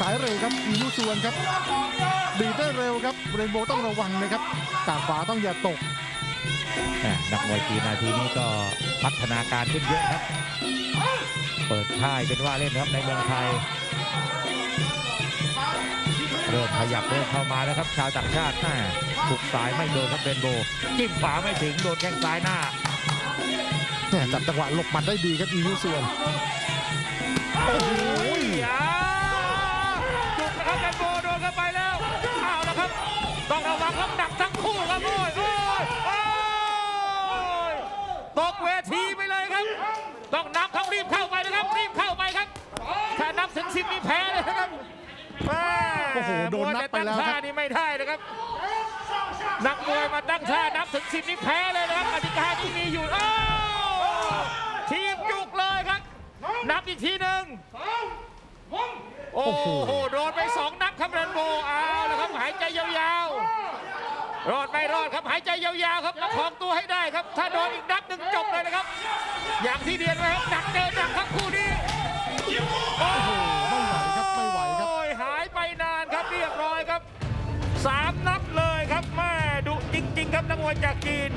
ครับอีลูส่วนครับดีดได้เร็วครับเรนโบว์ต้องระวังนะครับกาดฝาต้องอย่าตกแหม่นักมวยจีนนาทีนี้ก็พัฒนาการขึ้นเยอะครับ เปิดค่ายเป็นว่าเล่นครับในเมืองไทย เริ่มขยับเริ่มเข้ามาแล้วครับ ชาวต่างชาติแม่ถูกสายไม่โดนครับเรนโบว์จิ้มขวาไม่ถึงโดนแข้งซ้ายหน้าแหม่จับจังหวะหลบหมัดได้ดีครับอีลูส่วนโอ้โห ครับหนักทั้งคู่ครับโอ้ยโอ้ยโอ้ยตกเวทีไปเลยครับ ต้องนับเขารีบเข้าไปนะครับ รีบเข้าไปครับ ถ้านับถึงสิบนี่แพ้เลยนะครับแม่โอ้โหโดนนับไปแล้วมยครับต่ตั้งท่านี่ไม่ได้นะครับ นักมวยมาตั้งท่านับถึงสิบนี่แพ้เลยนะครับกติกาที่มีอยู่อ้าวทีมจุกเลยครับ นับอีกทีหนึ่ง โอ้โห โดนไปสองนับครับเรนโบว์เอาแล้วครับหายใจยาวๆ รอดไม่รอดครับหายใจยาวๆครับประคองตัวให้ได้ครับ ถ้าโดนอีกนับหนึ่งจบเลยนะครับ อย่างที่เรียนไว้ครับหนักเจอหนักครับคู่นี้โอ้โหไม่ไหวครับไม่ไหวครับโอ้ยหายไปนานครับเรียบร้อยครับสามนับเลยครับแม่ดุจริง ๆ ครับนักมวยจากจีน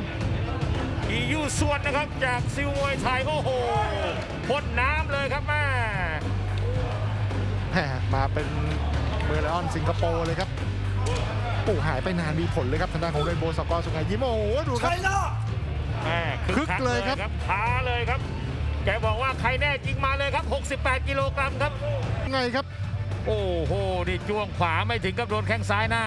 อียูส่วนนะครับจากซิวมวยไทยโอ้โหพ่นน้ำเลยครับแม่แหม่มาเป็นเมอร์ไลออนสิงคโปร์เลยครับ โอ้หายไปนานมีผลเลยครับทางด้านของเรนโบว์สกอร์สุงไหงยิ้มโอ้โหดูครับแม่คึกเลยครับ ท้าเลยครับ แกบอกว่าใครแน่จริงมาเลยครับ 68 กิโลกรัมครับ ไงครับ โอ้โห นี่จ้วงขวาไม่ถึงกับโดนแข้งซ้ายหน้า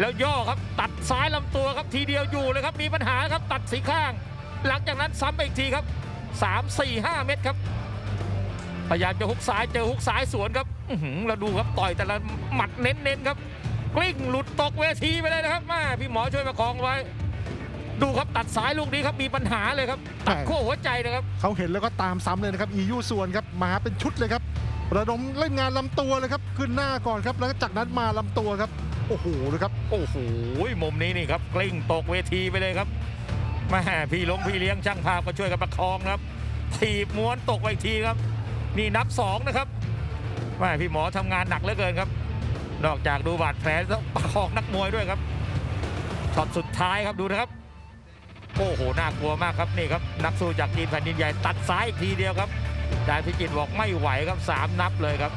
แล้วย่อครับตัดซ้ายลำตัวครับทีเดียวอยู่เลยครับมีปัญหาครับตัดสีข้าง หลังจากนั้นซ้ำไปอีกทีครับ 3 4 5 เม็ดครับ พยายามจะฮุกซ้ายเจอฮุกซ้ายสวนครับ อื้อหือเราดูครับต่อยแต่ละหมัดเน้นๆครับ กลิ้งหลุดตกเวทีไปเลยนะครับแม่พี่หมอช่วยประคองไว้ ดูครับตัดซ้ายลูกนี้ครับมีปัญหาเลยครับตัดขั้วหัวใจนะครับเขาเห็นแล้วก็ตามซ้ำเลยนะครับอียูส่วนครับมาเป็นชุดเลยครับ ระดมเล่นงานลำตัวเลยครับขึ้นหน้าก่อนครับแล้วก็จากนั้นมาลำตัวครับโอ้โหดูครับโอ้โหมุมนี้นี่ครับกลิ้งตกเวทีไปเลยครับแม่พี่ลงพี่เลี้ยงช่างภาพก็ช่วยกันประคองครับถีบม้วนตกไปอีกทีครับ นี่นับสองนะครับแม่พี่หมอทำงานหนักเหลือเกินครับ นอกจากดูบาดแผลแล้วประคองนักมวยด้วยครับช็อตสุดท้ายครับดูนะครับ โอ้โหน่ากลัวมากครับนี่ครับนักสู้จากจีนแผ่นดินใหญ่ตัดซ้ายอีกทีเดียวครับดายพิจิตรบอกไม่ไหวครับสามนับเลยครับ